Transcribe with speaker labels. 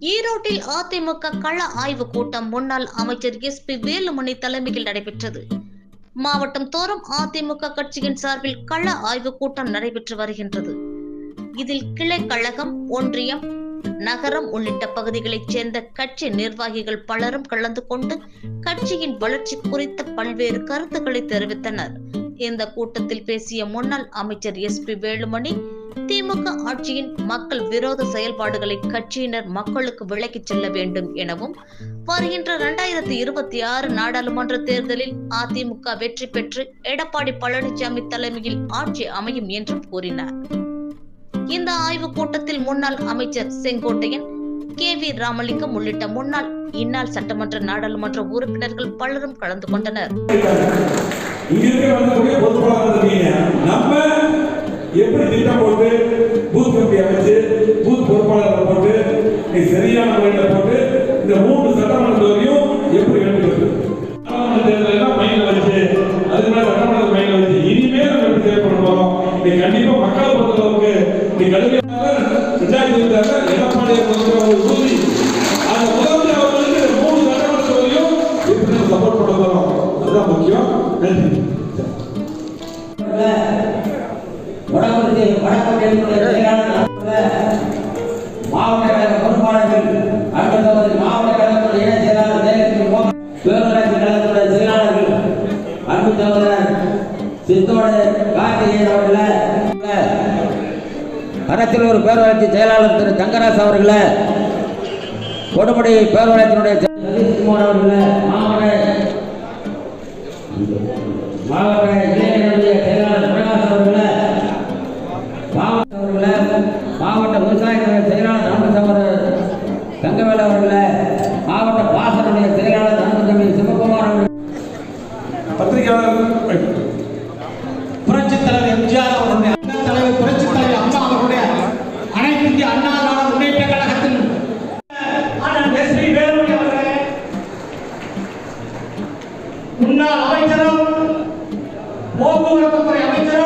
Speaker 1: ஈரோட்டில் அதிமுக கள ஆய்வு கூட்டம் முன்னாள் அமைச்சர் எஸ் பி வேலுமணி தலைமையில் நடைபெற்றது. மாவட்டம் தோறும் அதிமுக கட்சியின் சார்பில் கள ஆய்வு கூட்டம் நடைபெற்று வருகின்றது. இதில் கிளை கழகம் ஒன்றியம் நகரம் உள்ளிட்ட பகுதிகளைச் சேர்ந்த கட்சி நிர்வாகிகள் பலரும் கலந்து கொண்டு கட்சியின் வளர்ச்சி குறித்த பல்வேறு கருத்துக்களை தெரிவித்தனர். இந்த கூட்டத்தில் பேசிய முன்னாள் அமைச்சர் எஸ் பி வேலுமணி திமுக ஆட்சியின் மக்கள் விரோத செயல்பாடுகளை கட்சியினர் மக்களுக்கு விலக்கிச் செல்ல வேண்டும் எனவும் வருகின்ற இரண்டாயிரத்தி இருபத்தி ஆறு நாடாளுமன்ற தேர்தலில் அதிமுக வெற்றி பெற்று எடப்பாடி பழனிசாமி தலைமையில் ஆட்சி அமையும் என்றும் கூறினார். இந்த ஆய்வுக் கூட்டத்தில் முன்னாள் அமைச்சர் செங்கோட்டையன் கே வி ராமலிங்கம் உள்ளிட்ட முன்னாள் இந்நாள் சட்டமன்ற நாடாளுமன்ற உறுப்பினர்கள் பலரும் கலந்து கொண்டனர்.
Speaker 2: எப்படி திட்டம் போட்டு பூத் கமிட்டி அமைச்சு பூத் பொறுப்பாளரை போட்டு நீ சரியான முறையில் போட்டு இந்த மூன்று சட்டமன்றத்தையும் எப்படி எடுக்கிறது நாடாளுமன்ற தேர்தல் மைண்ட்ல வச்சு அதுக்கு மேல சட்டமன்ற மைண்ட்ல வச்சு இனிமேல் நம்ம எப்படி செயல்பட போறோம்? நீ கண்டிப்பா மக்களை பொறுத்தளவுக்கு நீ கல்வியாக எடப்பாடியை பொறுத்தளவு
Speaker 3: வடபகுதி மாவட்ட கழக பொறுப்பாளர்கள் மாவட்ட கழகத்துடைய இணை செயலாளர் ஜெயலட்சுமி பேரூராட்சி கழகத்துடைய செயலாளர்கள் அன்பு சகோதரர் சித்தோடு கார்த்திகேயன் அவர்களே அரசியலூர் பேரூராட்சி செயலாளர் திரு தங்கராஜ் அவர்களே கொடுமுடி பேரூராட்சியினுடைய சதீஷ்குமார் அவர்களே மாவட்ட மாவட்ட இளைஞர்களுடைய சிவகாச தலைவர் எம்ஜிஆர் அவர்களுடைய அண்ணா அண்ணா நாட முன்னாள் அமைச்சரும் ¡Vamos, vamos, vamos! ¡Vamos,